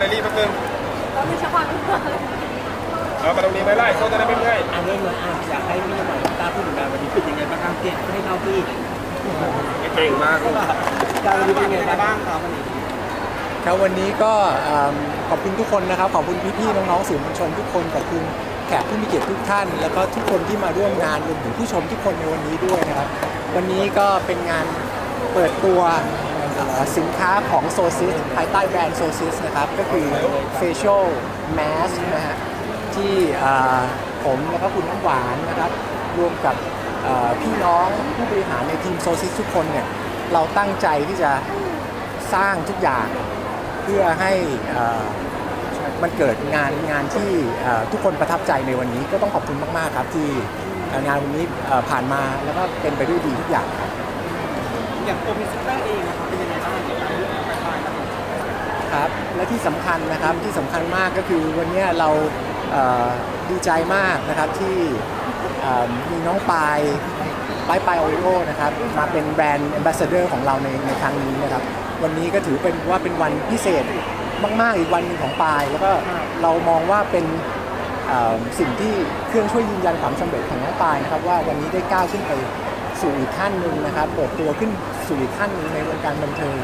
ในรีบแป๊บนึงเรามีเฉพาะเรามาตรงนี้ไม่ไล่โซนจะได้ไม่เมื่อยอะเริ่มเลยอะอยากให้พี่หน่อยตาพูดถึงงานวันนี้เป็นยังไงบ้างครับเก่งให้เข้าที่เก่งมากการวันนี้เป็นยังไงบ้างครับวันนี้ครับวันนี้ก็เอิ่มขอบคุณทุกคนนะครับ ขอบคุณพี่ๆน้องๆสื่อมวลชนทุกคนขอบคุณแขกผู้มีเกียรติทุกท่าน แล้วก็ทุกคนที่มาร่วมงานรวมถึงผู้ชมทุกคนในวันนี้ด้วยนะครับ วันนี้ก็เป็นงานเปิดตัวเอ่อ สินค้าของโซซิสภายใต้แบรนด์โซซิสนะครับ ก็คือ Facial Mask นะฮะที่ผมแล้วก็คุณน้ำหวานนะครับรวมกับพี่น้องผู้บริหารในทีมโซซิสทุกคนเนี่ยเราตั้งใจที่จะสร้างทุกอย่างเพื่อให้มันเกิดงานงานที่ทุกคนประทับใจในวันนี้ก็ต้องขอบคุณมาก ๆ ครับที่งานวันนี้ผ่านมาแล้วก็เป็นไปด้วยดีทุกอย่างครับ อย่างตัวพิซซ่าเองนะครับเป็นยังไงบ้างเกี่ยวกับเรื่องของไฟครับผมครับและที่สำคัญนะครับที่สำคัญมากก็คือวันนี้เราเอ่อดีใจมากนะครับที่เอ่อมีน้องปายปายปายโอริโอนะครับมาเป็นแบรนด์แอมบาสเดอร์ของเราในในครั้งนี้นะครับวันนี้ก็ถือเป็นว่าเป็นวันพิเศษมากๆอีกวันหนึงของปาย แล้วก็เรามองว่าเป็น เอ่อสิ่งที่เครื่องช่วยยืนยันความสำเร็จของน้องปายนะครับว่าวันนี้ได้ก้าวขึ้นไป สู่อีกขั้นหนึ่งนะครับเปิดตัวขึ้นสู่อีกขั้นหนึ่งในวงการบันเทิง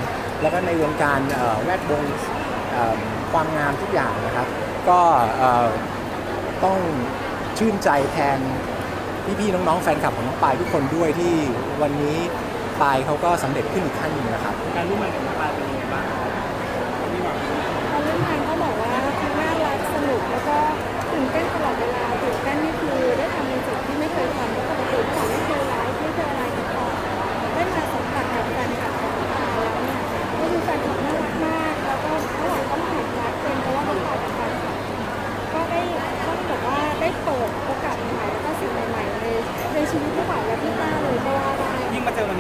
แล้วก็ในวงการแวดวงเอ่อความงามทุกอย่างนะครับ ก็ต้องชื่นใจแทนพี่ๆน้องๆแฟนคลับของน้องปายทุกคนด้วยที่วันนี้ปายเขาก็สำเร็จขึ้นอีกขั้นหนึ่งนะครับ การร่วมงานกับน้องปายเป็นยังไงบ้าง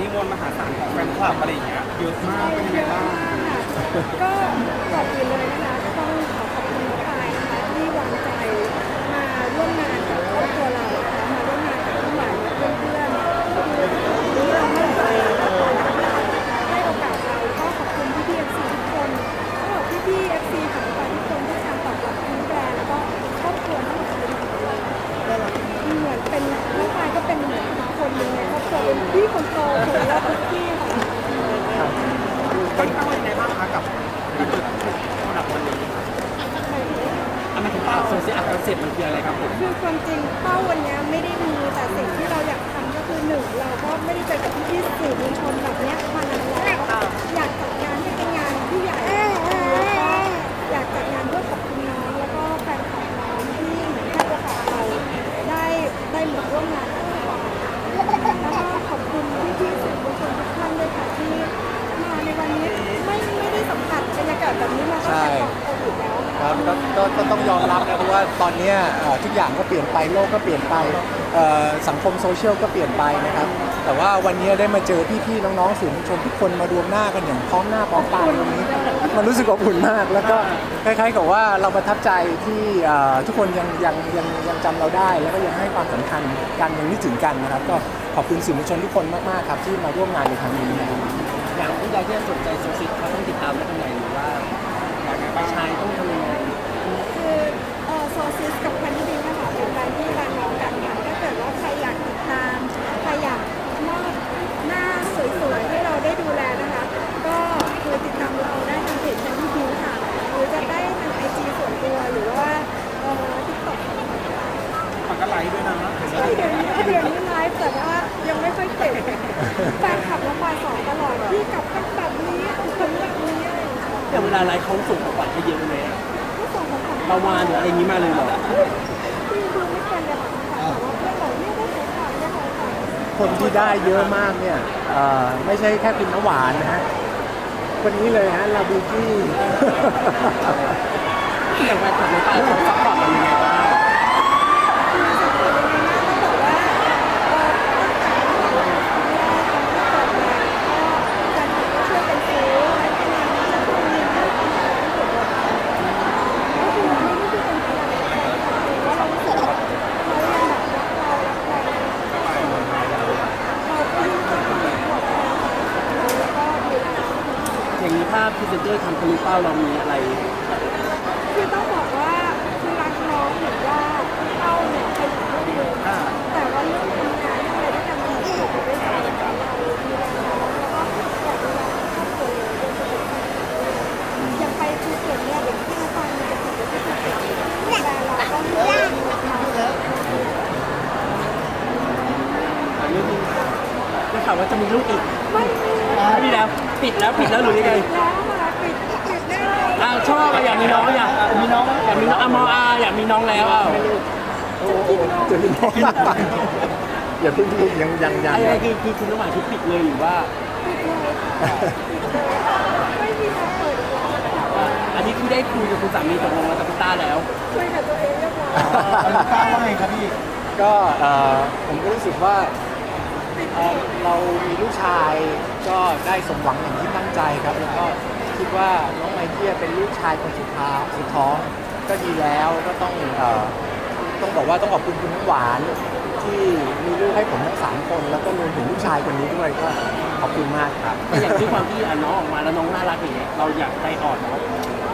มาเจอวันนี้มวลมหาศาลของแฟนคลับอะไรอย่างเงี้ยเยอะมากเป็นยังไงบ้าง ก็ก่อนอื่นเลยนะคะก็ต้องขอขอบคุณน้องปายนะคะที่วางใจมาร่วมงานกับครอบครัวเรานะคะมาร่วมงานกับพี่หวานและเพื่อนๆคือนี้เราไม่ใจให้โอกาสเราก็ขอบคุณพี่พี่เอฟซีทุกคนก็บอกพี่พี่เอฟซีของปายทุกคนที่การตอบรับทั้งแบรนด์แล้วก็ครอบครัวทั้งหมดเลยเหมือนเป็นน้องปายก็เป็นเหมือนอีกคนหนึ่งในครอบครัวเป็นพี่คนโตคนแรกทุกที่ค่ะ ตั้งเป้ายังไงบ้างคะกับการเปิดระดับวันนี้อันนั้นคือเป้าโซ เชียลคอนเซ็ปต์มันคืออะไรครับผมคือความจริงเป้าวันเนี้ยไม่ได้มีแต่สิ่งที่เราอยากทำก็คือหนึ่งเราก็ไม่ได้เจอกับพี่ๆสื่อมวลชนแบบเนี้ยมานานแล้วอยากจัดงาน ต้องยอมรับนะเพราะว่าตอนนี้ทุกอย่างก็เปลี่ยนไปโลกก็เปลี่ยนไปสังคมโซเชียลก็เปลี่ยนไปนะครับแต่ว่าวันนี้ได้มาเจอพี่ๆน้องๆสื่อมวลชนทุกคนมารวมหน้ากันอย่างพร้อมหน้าพร้อมตาวันนี้ มันรู้สึกอบอุ่นมาก แล้วก็คล้ายๆกับว่าเราประทับใจที่ทุกคนยังยังยังยังจำเราได้ แล้วก็ยังให้ความสำคัญกันยังนึกถึงกันนะครับ ก็ขอบคุณสื่อมวลชนทุกคนมากๆครับที่มาร่วมงานในครั้งนี้นะครับอย่างผู้ใดที่สนใจโซเชียลเขาต้ ลาไลฟ์เขาส่งของขวัญให้เยอะเลยอะก็ส่งของขวัญประวานหรืออะไรอย่างนี้มาเลยเหรอพี่ดูไม่เป็นเลยค่ะแต่ว่าเพื่อนบอกเนี่ยได้ของขวัญได้ของขวัญคนที่ได้เยอะมากเนี่ยเอ่อไม่ใช่แค่คุณน้ำหวานนะฮะคนนี้เลยฮะลาบูกี้ อย่างแฟนคลับน้องปลายเขาซัพพอร์ตเรายังไงบ้าง คือสังเกตยังไงนะต้องบอกว่าเอ่อตั้งแต่วันแรกตอนที่เปิดงานก็แฟนคลับก็ช่วยกันซื้อและที่งานนี้จะต้องมีให้ของขวัญที่เกิดขึ้นก็คือไม่ได้คือเป็นอะไรแฟนคลับเองว่าเรารู้สึกว่าเขายังแบบรักเรารักเราเราก็ยิ่งจะมีความรักแล้วก็ดูแล อย่าง นี้ถ้าพรีเซนเตอร์ทำทะลุเป้าเรามีอะไร คือต้องบอกว่าคือรักน้องเหมือนว่าเข้าเนี่ยไปถึงเรื่องนึงแต่ว่าเรื่องทำงานเรื่อะไรด้วยกันมันไม่ถูกด้วยกันเรามีแรงน้แล้วก็อยากดูแลครอบครัวเลยโดยเฉพาะอย่างไปภูเก็ตเนี่ยอย่างที่น้องฟังมันจะติดอยู่ที่ภูเก็ตแต่เราต้องเลือกมาเรื่องนี้ได้ข่าวว่าจะมีลูกอีก ไม่ไม่มีแล้วปิดแล้วปิดแล้วหรือยังไงแล้วมาปิดปิดแน่เลยอ่าชอบอะอยากมีน้องอยากมีน้องอยากมีน้องอะมออาอยากมีน้องแล้วอะโอ้โหจะมีน้องอย่าเพิ่งพูดยังยังยังอะไรคือคือคุณระหว่างที่ปิดเลยหรือว่าปิดเลยค่ะปิดเลยไม่มีทางเปิดอีกแล้วค่ะอันนี้คือได้คุยกับคุณสามีตกลงแล้วกับพี่ต้าแล้วคุยกับตัวเองเรียบร้อยต้าว่าไงครับพี่ก็เอ่อผมก็รู้สึกว่า เรามีลูกชายก็ได้สมหวังอย่างที่ตั้งใจครับ แล้วก็คิดว่าน้องไมเคิลเป็นลูกชายคนสุดท้ายสุดท้อง ก็ดีแล้วก็ต้องเอ่อต้องบอกว่าต้องขอบคุณคุณน้ำหวาน ที่มีลูกให้ผมทั้งสามคน แล้วก็รวมถึงลูกชายคนนี้ด้วยก็ขอบคุณมากครับ แต่อย่างที่ความที่อะน้องออกมาแล้วน้องน่ารักอย่างเงี้ยเราอยากใจอ่อนเนาะ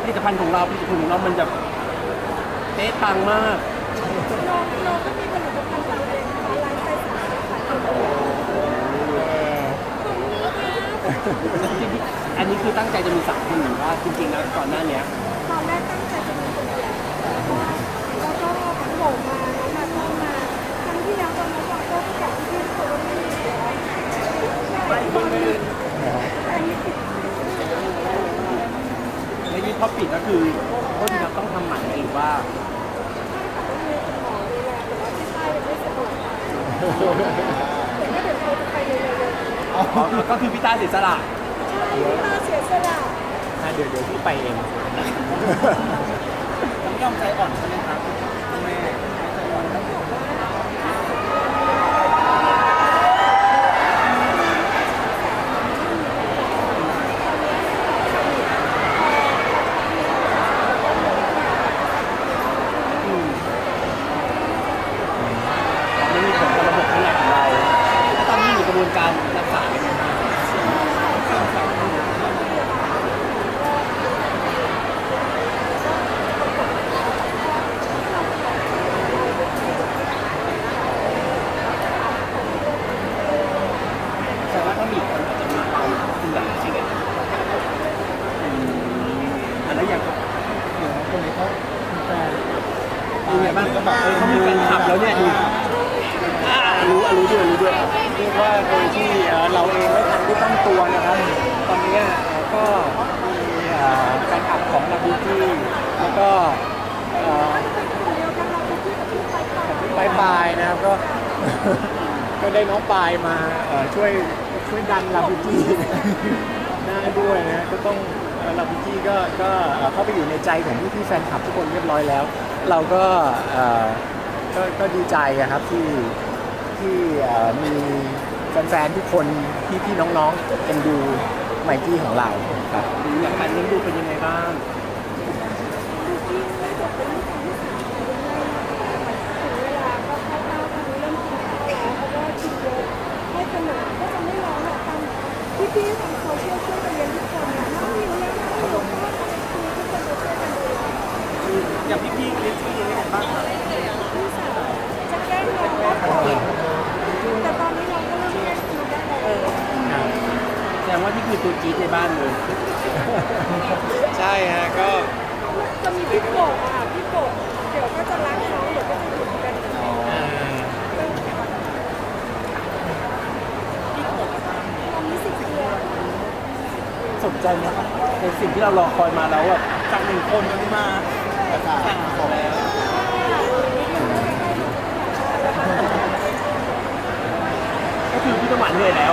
ผลิตภัณฑ์ของเราผลิตภัณฑ์ของเรามันจะเต๊ะปังมาก น้องน้องก็มีผลิตภัณฑ์ของตัวเองนะคะไลฟ์สไตล์สาวขายของตัวเอง อันนี้คือตั้งใจจะมีสามคนหรือว่าจริงๆแล้วก่อนหน้าเนี้ยตอนแรกตั้งใจจะมีคนเดียวแล้วก็โผมาน้องมาเข้ามาครั้งที่แล้วตอนน้องบอกก็บอกพี่ๆทุกคนว่าได้ตอนนี้อันนี้ติดแล้วยิ่งพอปิดก็คือคือเราต้องทำหมันหรือว่าต้องมีคุณหมอดูแลแต่ว่าที่ใต้ยังไม่สะดวก ก็คือพี่ต้าเสียสละใช่พี่ตาเสียสละอะเดี๋ยวเดี๋ยวพี่ไปเอง ต้องยอมใจอ่อนใช่ไหมครับแม่ ไม่มีผลกับระบบข้างในของเราแล้วตอนนี้อยู่กระบวนการรักษายังไงบ้างแต่ว่าถ้ามีคนอาจจะมีความเสื่อมใช่ไหมอืมอันนั้นอย่างเดี๋ยวคนนี้เขามีแฟน เป็นไงบ้างเขาบอกเออเขามีแฟนคลับแล้วเนี่ยดูอ่ารู้อะรู้ด้วยรู้ด้วยเรียกว่าโดยที่เอ่อเราเองไม่ทันได้ตั้งตัวนะครับ ตอนนี้เอ่อก็มีเอ่อแฟนคลับของลาบูจี้แล้วก็เอ่อเป็นกลุ่มเดียวกันเราเป็นที่กับที่ไปต่อปลายปลายๆนะครับก็ ก็ได้น้องปลายมาเอ่อช่วยช่วยดันลาบูจี้ ได้ด้วยนะก็ต้อง ลาบูจี้ก็ก็เอ่อเข้าไปอยู่ในใจของพี่พี่ๆแฟนคลับทุกคนเรียบร้อยแล้ว เราก็เอ่อก็ก็ดีใจอะครับที่ที่เอ่อมีแฟนๆทุกคนพี่พี่ๆน้องๆเอ็นดูไมกี้ของเราครับหรืออย่างการเลี้ยงดูเป็นยังไงบ้างดูที่ไม่จบเป็นลูกคนที่ บ้านเลยใช่ฮะก็จะมีพี่โกะอะพี่โกะเดี๋ยวก็จะรักน้องเดี๋ยวก็จะอยู่กันตอนนี้สิบเดือนสนใจไหมครับในสิ่งที่เรารอคอยมาแล้วแบบจากหนึ่งคนมันมาสามคนแล้ว ก็คือพี่ตะหวานเหนื่อยแล้ว